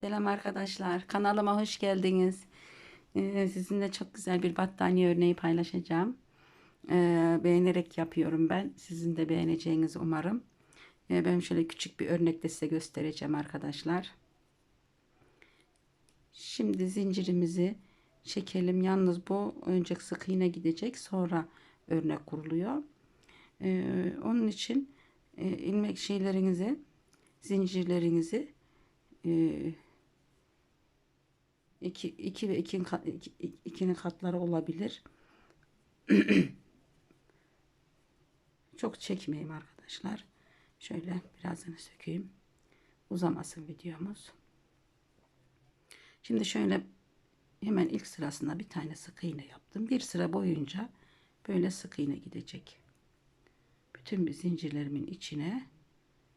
Selam arkadaşlar. Kanalıma hoş geldiniz. Ee, sizinle çok güzel bir battaniye örneği paylaşacağım. Ee, beğenerek yapıyorum ben. Sizin de beğeneceğinizi umarım. Ee, ben şöyle küçük bir örnek de size göstereceğim arkadaşlar. Şimdi zincirimizi çekelim. Yalnız bu önce sık iğne gidecek. Sonra örnek kuruluyor. Ee, onun için e, ilmek şeylerinizi, zincirlerinizi e, iki, iki ve ikinin, kat- iki, ikinin katları olabilir. Çok çekmeyeyim arkadaşlar. Şöyle birazını sökeyim. Uzamasın videomuz. Şimdi şöyle hemen ilk sırasında bir tane sık iğne yaptım. Bir sıra boyunca böyle sık iğne gidecek. Bütün bir zincirlerimin içine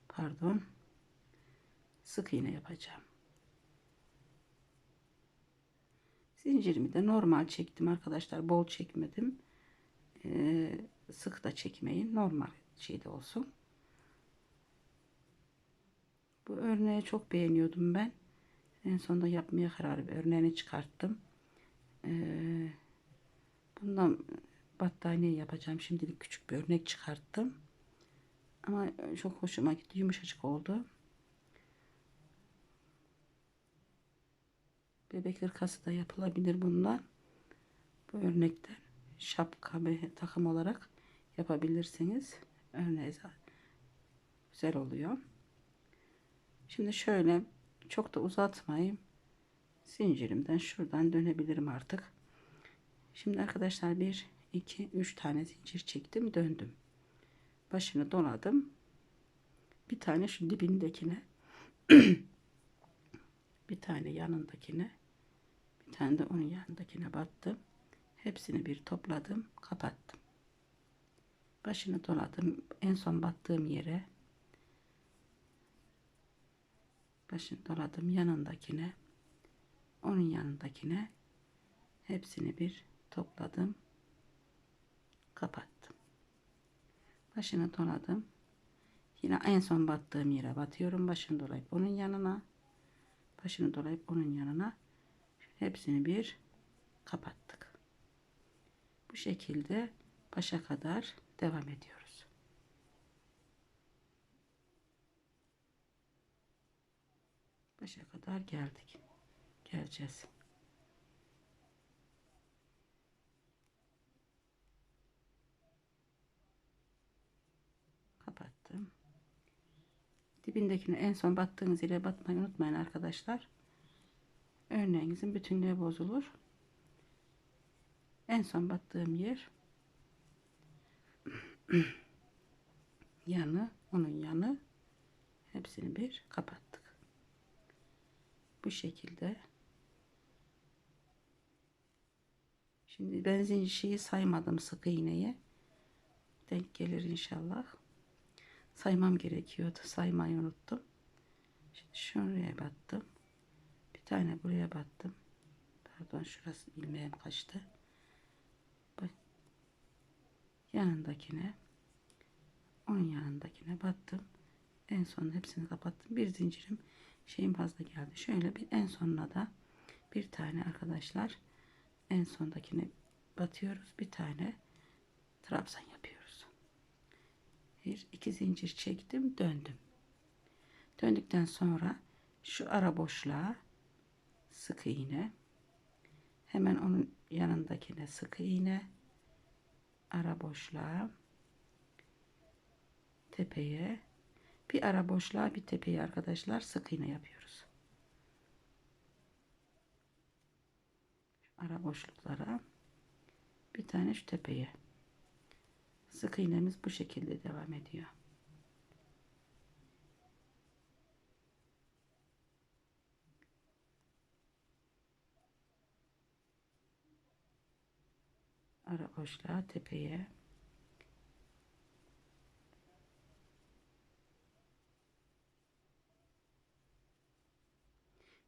pardon sık iğne yapacağım. Zincirimi de normal çektim arkadaşlar. Bol çekmedim. Ee, sık da çekmeyin. Normal şeyde olsun. Bu örneği çok beğeniyordum ben. En sonunda yapmaya karar verdim. Örneğini çıkarttım. Ee, bundan battaniye yapacağım. Şimdilik küçük bir örnek çıkarttım. Ama çok hoşuma gitti. Yumuşacık oldu. Bebek hırkası da yapılabilir bundan. Bu örnekten şapka ve takım olarak yapabilirsiniz. Örneği güzel oluyor. Şimdi şöyle çok da uzatmayayım. Zincirimden şuradan dönebilirim artık. Şimdi arkadaşlar 1 2 3 tane zincir çektim, döndüm. Başını doladım. Bir tane şu dibindekine bir tane yanındakine tane de onun yanındakine battım. Hepsini bir topladım, kapattım. Başını doladım. En son battığım yere başını doladım yanındakine onun yanındakine hepsini bir topladım kapattım başını doladım yine en son battığım yere batıyorum başını dolayıp onun yanına başını dolayıp onun yanına hepsini bir kapattık. Bu şekilde başa kadar devam ediyoruz. Başa kadar geldik. Geleceğiz. Kapattım. Dibindekini en son battığınız yere batmayı unutmayın arkadaşlar örneğinizin bütünlüğü bozulur. En son battığım yer yanı onun yanı. Hepsini bir kapattık. Bu şekilde. Şimdi ben zincir şeyi saymadım sık iğneyi. Denk gelir inşallah. Saymam gerekiyordu. Saymayı unuttum. Şimdi şuraya battım bir tane buraya battım. Pardon şurası ilmeğim kaçtı. Bak. yanındakine onun yanındakine battım. En son hepsini kapattım. Bir zincirim şeyim fazla geldi. Şöyle bir en sonuna da bir tane arkadaşlar en sondakine batıyoruz. Bir tane trabzan yapıyoruz. Bir iki zincir çektim döndüm. Döndükten sonra şu ara boşluğa sık iğne. Hemen onun yanındakine sık iğne. Ara boşluğa. Tepeye. Bir ara boşluğa bir tepeye arkadaşlar sık iğne yapıyoruz. Ara boşluklara. Bir tane şu tepeye. Sık iğnemiz bu şekilde devam ediyor ara boşluğa tepeye.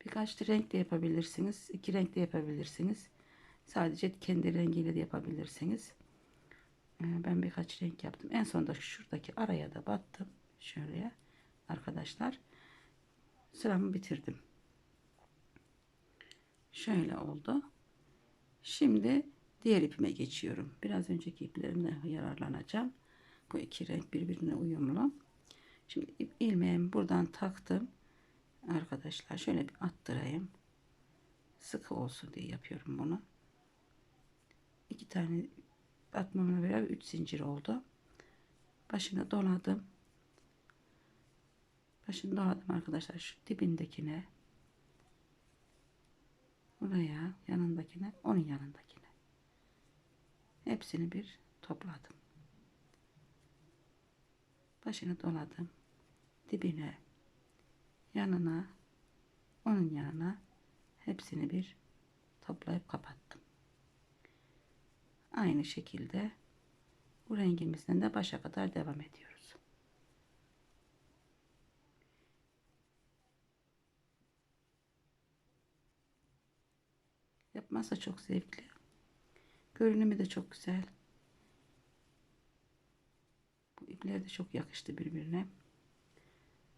Birkaç renk de yapabilirsiniz. İki renk de yapabilirsiniz. Sadece kendi rengiyle de yapabilirsiniz. Ee, ben birkaç renk yaptım. En sonunda şuradaki araya da battım. Şöyle arkadaşlar sıramı bitirdim. Şöyle oldu. Şimdi diğer ipime geçiyorum. Biraz önceki iplerimden yararlanacağım. Bu iki renk birbirine uyumlu. Şimdi ilmeğimi buradan taktım. Arkadaşlar şöyle bir attırayım. Sıkı olsun diye yapıyorum bunu. İki tane atmamla beraber üç zincir oldu. Başını doladım. Başını doladım arkadaşlar. Şu dibindekine buraya yanındakine onun yanındakine hepsini bir topladım. Başını doladım. Dibine yanına onun yanına hepsini bir toplayıp kapattım. Aynı şekilde bu rengimizden de başa kadar devam ediyoruz. Yapması çok zevkli. Görünümü de çok güzel. Bu ipler de çok yakıştı birbirine.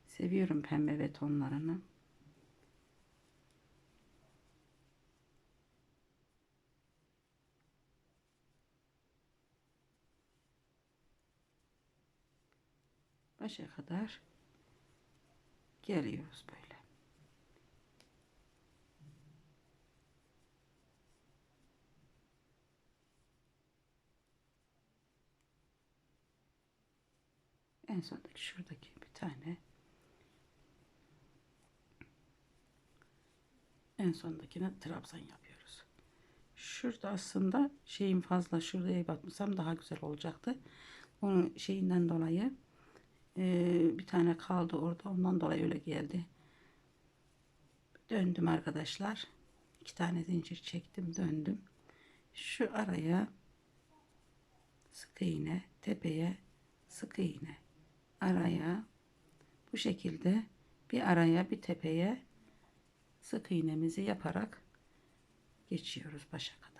Seviyorum pembe ve tonlarını. Başa kadar geliyoruz böyle. En sondaki şuradaki bir tane en sondakine trabzan yapıyoruz. Şurada aslında şeyim fazla şuraya batmışsam daha güzel olacaktı. Onun şeyinden dolayı e, bir tane kaldı orada. Ondan dolayı öyle geldi. Döndüm arkadaşlar. iki tane zincir çektim döndüm. Şu araya sık iğne tepeye sık iğne araya bu şekilde bir araya bir tepeye sık iğnemizi yaparak geçiyoruz başa kadar.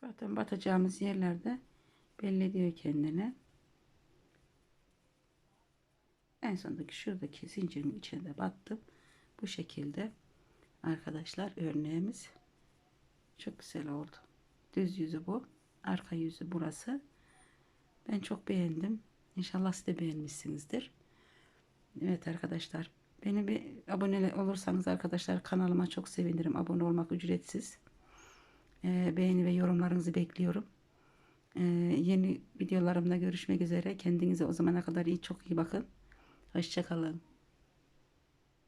Zaten batacağımız yerlerde belli ediyor kendini. En sondaki şuradaki zincirin içine battım. Bu şekilde arkadaşlar örneğimiz çok güzel oldu. Düz yüzü bu. Arka yüzü burası. Ben çok beğendim. İnşallah siz de beğenmişsinizdir. Evet arkadaşlar. Beni bir abone olursanız arkadaşlar kanalıma çok sevinirim. Abone olmak ücretsiz. Ee, beğeni ve yorumlarınızı bekliyorum. Ee, yeni videolarımda görüşmek üzere. Kendinize o zamana kadar iyi çok iyi bakın. Hoşçakalın.